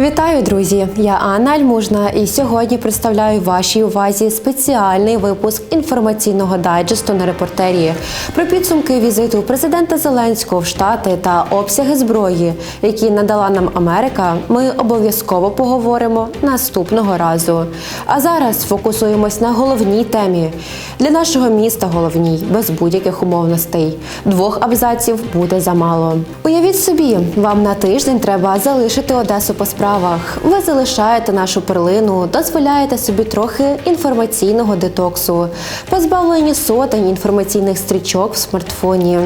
Вітаю, друзі! Я Анна Альмужна і сьогодні представляю вашій увазі спеціальний випуск інформаційного дайджесту на репортері про підсумки візиту президента Зеленського в Штати та обсяги зброї, які надала нам Америка. Ми обов'язково поговоримо наступного разу. А зараз фокусуємось на головній темі для нашого міста. Головній без будь-яких умовностей. Двох абзаців буде замало. Уявіть собі, вам на тиждень треба залишити Одесу по справах. Ви залишаєте нашу перлину, дозволяєте собі трохи інформаційного детоксу, позбавлені сотень інформаційних стрічок в смартфоні.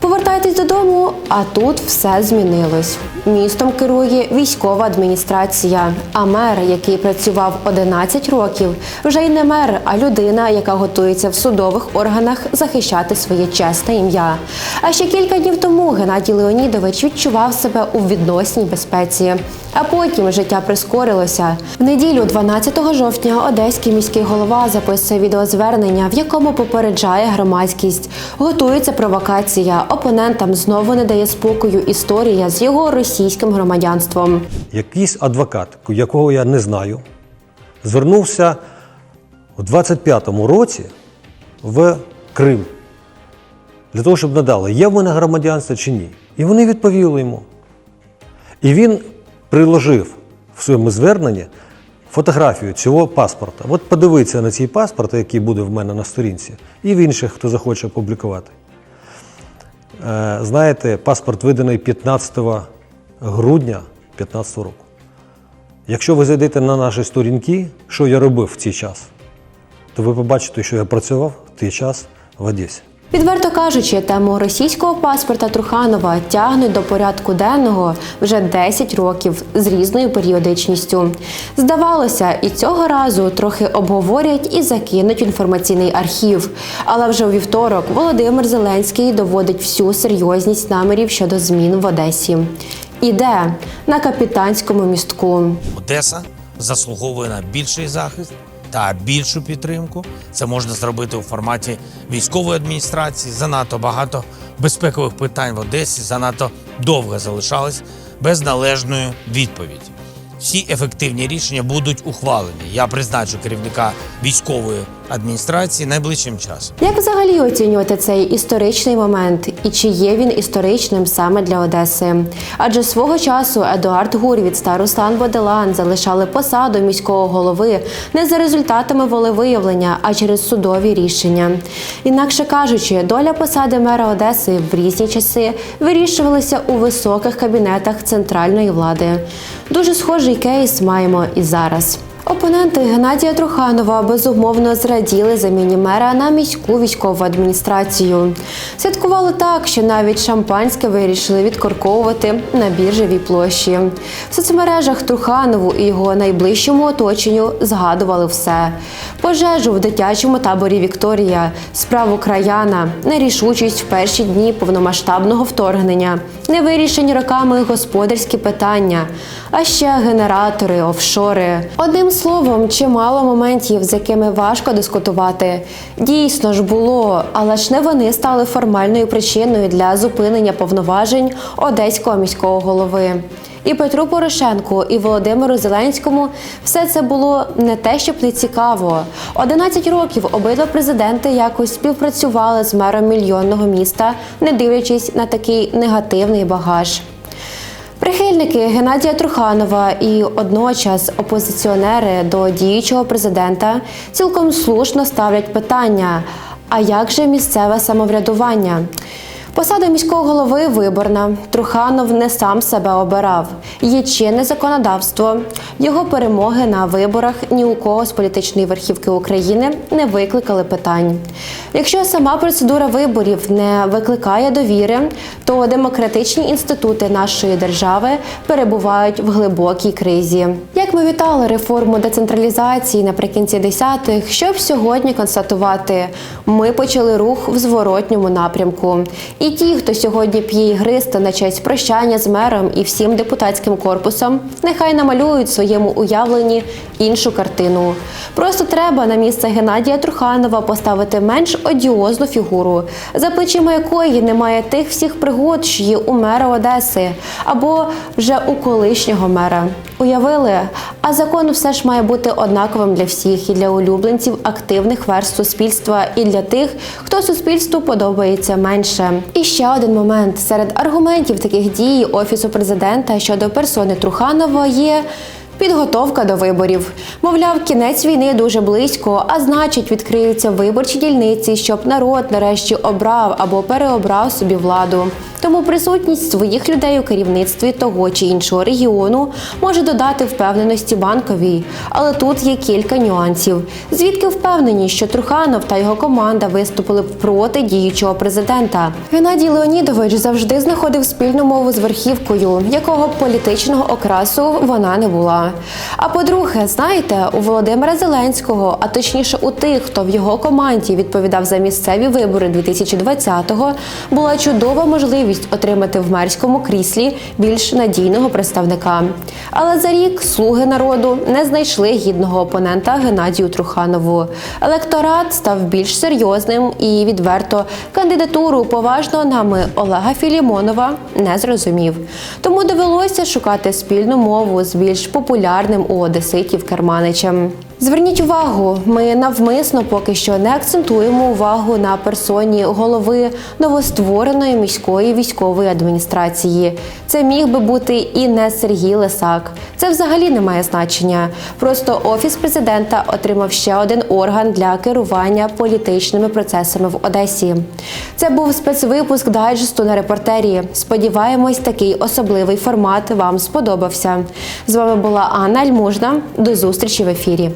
Повертайтесь додому, а тут все змінилось. Містом керує військова адміністрація. А мер, який працював 11 років, вже й не мер, а людина, яка готується в судових органах захищати своє чесне ім'я. А ще кілька днів тому Геннадій Леонідович відчував себе у відносній безпеці. А потім життя прискорилося. В неділю, 12 жовтня, одеський міський голова записує відеозвернення, в якому попереджає громадськість. Готується провокація. Опонентам знову не дає спокою історія з його російським громадянством. Якийсь адвокат, якого я не знаю, звернувся у 25-му році в Крим для того, щоб надали, є в мене громадянство чи ні. І вони відповіли йому. І він приложив в своєму зверненні фотографію цього паспорта. От подивіться на цей паспорт, який буде в мене на сторінці, і в інших, хто захоче опублікувати. Е, Знаєте, паспорт виданий 15 грудня 2015 року. Якщо ви зайдете на наші сторінки, що я робив в цей час, то ви побачите, що я працював в той час в Одесі. Відверто кажучи, тему російського паспорта Труханова тягнуть до порядку денного вже 10 років з різною періодичністю. Здавалося, і цього разу трохи обговорять і закинуть інформаційний архів. Але вже у вівторок Володимир Зеленський доводить всю серйозність намірів щодо змін в Одесі. Іде на капітанському містку. Одеса заслуговує на більший захист та більшу підтримку. Це можна зробити у форматі військової адміністрації. Занадто багато безпекових питань в Одесі занадто довго залишались без належної відповіді. Всі ефективні рішення будуть ухвалені. Я призначу керівника військової адміністрації найближчим часом. Як взагалі оцінювати цей історичний момент і чи є він історичним саме для Одеси? Адже свого часу Едуард Гурвіц та Руслан Боделан залишали посаду міського голови не за результатами волевиявлення, а через судові рішення. Інакше кажучи, доля посади мера Одеси в різні часи вирішувалася у високих кабінетах центральної влади. Дуже схожий кейс маємо і зараз. Опоненти Геннадія Труханова безумовно зраділи заміні мера на міську військову адміністрацію. Святкували так, що навіть шампанське вирішили відкорковувати на біржевій площі. В соцмережах Труханову і його найближчому оточенню згадували все: пожежу в дитячому таборі Вікторія, справу краяна, нерішучість в перші дні повномасштабного вторгнення, невирішені роками господарські питання, а ще генератори, офшори. Одним словом, чимало моментів, з якими важко дискутувати. Дійсно ж було, але ж не вони стали формальною причиною для зупинення повноважень одеського міського голови. І Петру Порошенку, і Володимиру Зеленському все це було не те, щоб не цікаво. 11 років обидва президенти якось співпрацювали з мером мільйонного міста, не дивлячись на такий негативний багаж. Прихильники Геннадія Труханова і одночас опозиціонери до діючого президента цілком слушно ставлять питання: а як же місцеве самоврядування? Посада міського голови виборна. Труханов не сам себе обирав. Є чинне законодавство. Його перемоги на виборах ні у кого з політичної верхівки України не викликали питань. Якщо сама процедура виборів не викликає довіри, то демократичні інститути нашої держави перебувають в глибокій кризі. Як ми вітали реформу децентралізації наприкінці десятих, щоб сьогодні констатувати, ми почали рух в зворотньому напрямку. І ті, хто сьогодні п'є ігристо на честь прощання з мером і всім депутатським корпусом, нехай намалюють своєму уявленні іншу картину. Просто треба на місце Геннадія Труханова поставити менш одіозну фігуру, за плечима якої немає тих всіх пригод, що є у мера Одеси або вже у колишнього мера. Уявили, а закон все ж має бути однаковим для всіх і для улюбленців активних верств суспільства, і для тих, хто суспільству подобається менше. І ще один момент серед аргументів таких дій офісу президента щодо персони Труханова є. Підготовка до виборів. Мовляв, кінець війни дуже близько, а значить, відкриються виборчі дільниці, щоб народ нарешті обрав або переобрав собі владу. Тому присутність своїх людей у керівництві того чи іншого регіону може додати впевненості банковій. Але тут є кілька нюансів. Звідки впевнені, що Труханов та його команда виступили проти діючого президента? Геннадій Леонідович завжди знаходив спільну мову з верхівкою, якого політичного окрасу вона не була. А по-друге, знаєте, у Володимира Зеленського, а точніше у тих, хто в його команді відповідав за місцеві вибори 2020-го, була чудова можливість отримати в мерському кріслі більш надійного представника. Але за рік слуги народу не знайшли гідного опонента Геннадію Труханову. Електорат став більш серйозним і відверто кандидатуру поважного нами Олега Філімонова не зрозумів. Тому довелося шукати спільну мову з більш популярним у одеситів Керманичем. Зверніть увагу, ми навмисно поки що не акцентуємо увагу на персоні голови новоствореної міської військової адміністрації. Це міг би бути і не Сергій Лисак. Це взагалі не має значення. Просто офіс президента отримав ще один орган для керування політичними процесами в Одесі. Це був спецвипуск дайджесту на репортері. Сподіваємось, такий особливий формат вам сподобався. З вами була Анна Альмужна. До зустрічі в ефірі.